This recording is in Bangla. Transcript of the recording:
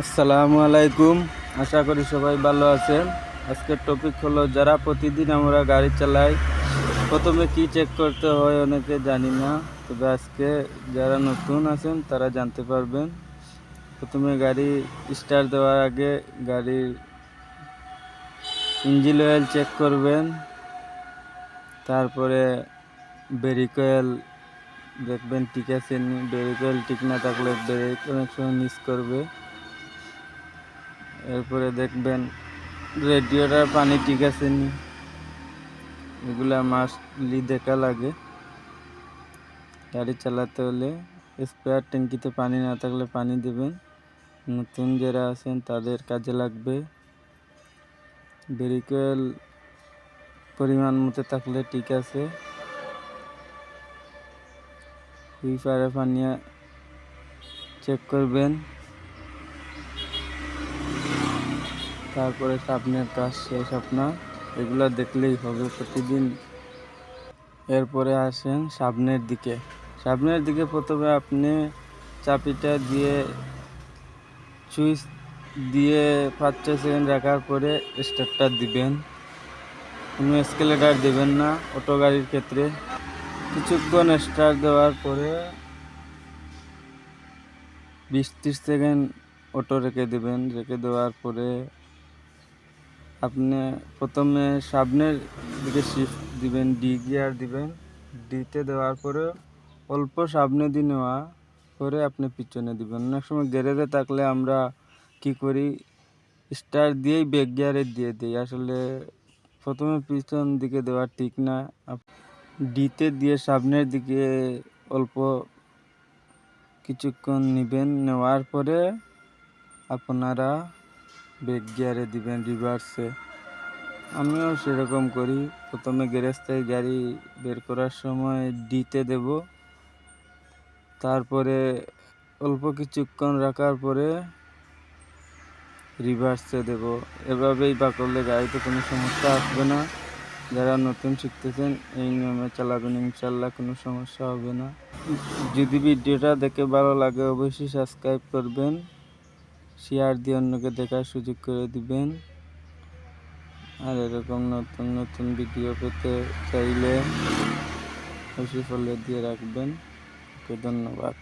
আসসালামু আলাইকুম। আশা করি সবাই ভালো আছেন। আজকের টপিক হলো, যারা প্রতিদিন আমরা গাড়ি চালাই, প্রথমে কি চেক করতে হয় অনেকে জানি না। তবে আজকে যারা নতুন আছেন, তারা জানতে পারবেন। প্রথমে গাড়ি স্টার্ট দেওয়ার আগে গাড়ির ইঞ্জিন অয়েল চেক করবেন। তারপরে ব্রেক অয়েল দেখবেন ঠিক আছে নি ব্রেক অয়েল ঠিক না থাকলে ব্রেক অনেক সময় মিস করবে। এরপরে দেখবেন রেডিওটার পানি ঠিক আছে নি। এগুলা মাস্টলি দেখা লাগে। গাড়ি চালাতে হলে স্পেয়ার ট্যাঙ্কিতে পানি না থাকলে পানি দেবেন। নতুন যারা আছেন তাদের কাজে লাগবে। ব্রেকওয়েল পরিমাণ মতো থাকলে ঠিক আছে। হুইপারে পানি চেক করবেন। তারপরে সামনের কাজ শেষ আপনার এগুলো দেখলেই হবে প্রতিদিন। এরপরে আসেন সামনের দিকে। সামনের দিকে প্রথমে আপনি চাপিটা দিয়ে, সুইচ দিয়ে পাঁচ ছয় সেকেন্ড রাখার পরে স্টার্টটা দিবেন। কোনো স্কেলেটার দেবেন না অটো গাড়ির ক্ষেত্রে। কিছুক্ষণ স্টার্ট দেওয়ার পরে বিশ ত্রিশ সেকেন্ড অটো রেখে দেবেন। রেখে দেওয়ার পরে আপনি প্রথমে সামনের দিকে শিফট দিবেন ডি গিয়ার দিবেন। ডিতে দেওয়ার পরে অল্প সামনে দিয়ে নেওয়া করে আপনি পিছনে দিবেন। অনেক সময় গ্যারেজে থাকলে আমরা কি করি? স্টার দিয়েই ব্যাক গিয়ারে দিয়ে দিই। আসলে প্রথমে পিছন দিকে দেওয়া ঠিক না। ডিতে দিয়ে সামনের দিকে অল্প কিছুক্ষণ নেবেন। নেওয়ার পরে আপনারা ব্যাক গিয়ারে দিবেন রিভার্সে আমিও সেরকম করি। প্রথমে গ্যারেজ থেকে গাড়ি বের করার সময় ডিতে দেব। তারপরে অল্প কিছুক্ষণ রাখার পরে রিভার্সে দেব। এভাবেই বা করলে গাড়িতে কোনো সমস্যা আসবে না। যারা নতুন শিখতেছেন, এই নিয়মে চালাবেন, ইনশাল্লাহ কোনো সমস্যা হবে না। যদি ভিডিওটা দেখে ভালো লাগে, অবশ্যই সাবস্ক্রাইব করবেন। শেয়ার দিয়ে অন্যকে দেখার সুযোগ করে দিবেন। আর এরকম নতুন নতুন ভিডিও পেতে চাইলে খুশি ফলে দিয়ে রাখবেন। ধন্যবাদ।